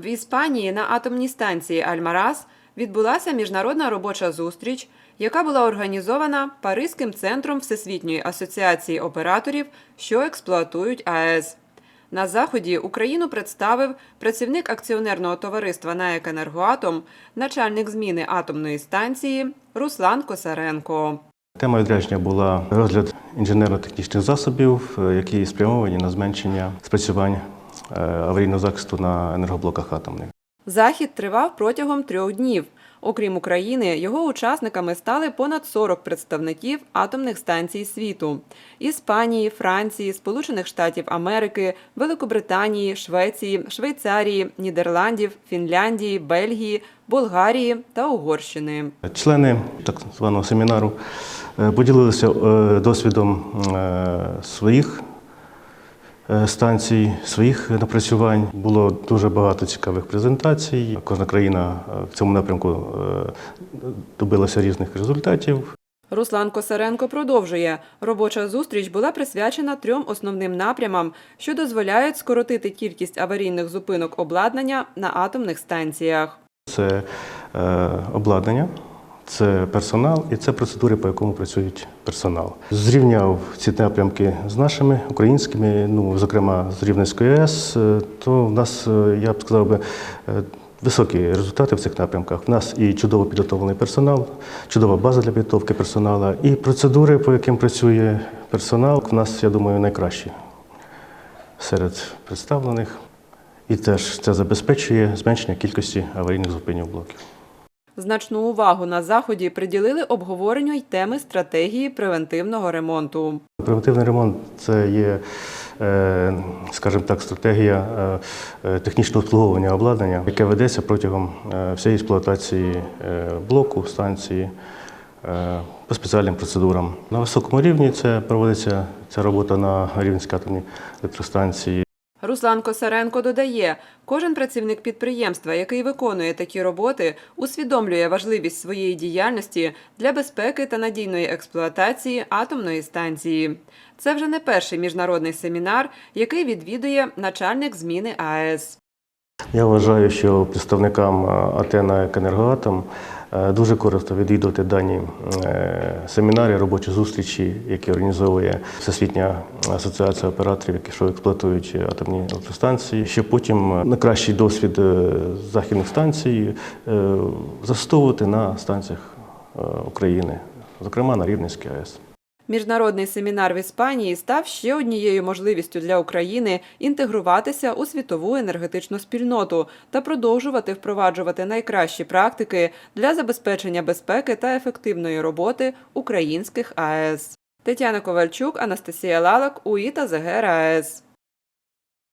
В Іспанії на атомній станції Альмарас відбулася міжнародна робоча зустріч, яка була організована Паризьким центром Всесвітньої асоціації операторів, що експлуатують АЕС. На заході Україну представив працівник акціонерного товариства «НАЕК Енергоатом, начальник зміни атомної станції Руслан Косаренко. Тема відрядження була розгляд інженерно-технічних засобів, е, які спрямовані на зменшення спрацювань е, аварійного захисту на енергоблоках атомних. Захід тривав протягом трьох днів. Окрім України, його учасниками стали понад 40 представників атомних станцій світу: Іспанії, Франції, Сполучених Штатів Америки, Великобританії, Швеції, Швейцарії, Нідерландів, Фінляндії, Бельгії, Болгарії та Угорщини. Члени так званого семінару е, поділилися е, досвідом е, своїх е, станцій, своїх напрацювань. Було дуже багато цікавих презентацій. Кожна країна е, в цьому напрямку е, добилася різних результатів. Руслан Косаренко продовжує. Робоча зустріч була присвячена трьом основним напрямам, що дозволяють скоротити кількість аварійних зупинок обладнання на атомних станціях. Це е, обладнання, це персонал і це процедури, по якому працюють персонал. Зрівняв ці напрямки з нашими українськими, ну зокрема з Рівненської АЕС, е, то в нас, е, я б сказав би, е, високі результати в цих напрямках. В нас і чудово підготовлений персонал, чудова база для підготовки персоналу, і процедури, по яким працює персонал, в нас, я думаю, найкращі серед представлених. І теж це забезпечує зменшення кількості аварійних зупинів блоків. Значну увагу на заході приділили обговоренню й теми стратегії превентивного ремонту. Превентивний ремонт це є, е, скажімо так, стратегія е, е, технічного обслуговування обладнання, яке ведеться протягом всієї експлуатації блоку, станції по спеціальним процедурам. На високому рівні це проводиться ця робота на Рівненській атомній електростанції. Руслан Косаренко додає, кожен працівник підприємства, який виконує такі роботи, усвідомлює важливість своєї діяльності для безпеки та надійної експлуатації атомної станції. Це вже не перший міжнародний семінар, який відвідує начальник зміни АЕС. Я вважаю, що представникам Атена Енергоатом е, дуже корисно відвідувати дані е, семінари, робочі зустрічі, які організовує Всесвітня асоціація операторів, які що експлуатують атомні електростанції, щоб потім на кращий досвід е, західних станцій застовувати на станціях е, України, зокрема на Рівненській АЕС. Міжнародний семінар в Іспанії став ще однією можливістю для України інтегруватися у світову енергетичну спільноту та продовжувати впроваджувати найкращі практики для забезпечення безпеки та ефективної роботи українських АЕС. Тетяна Ковальчук, Анастасія Лалак, УІТА ЗГР АЕС.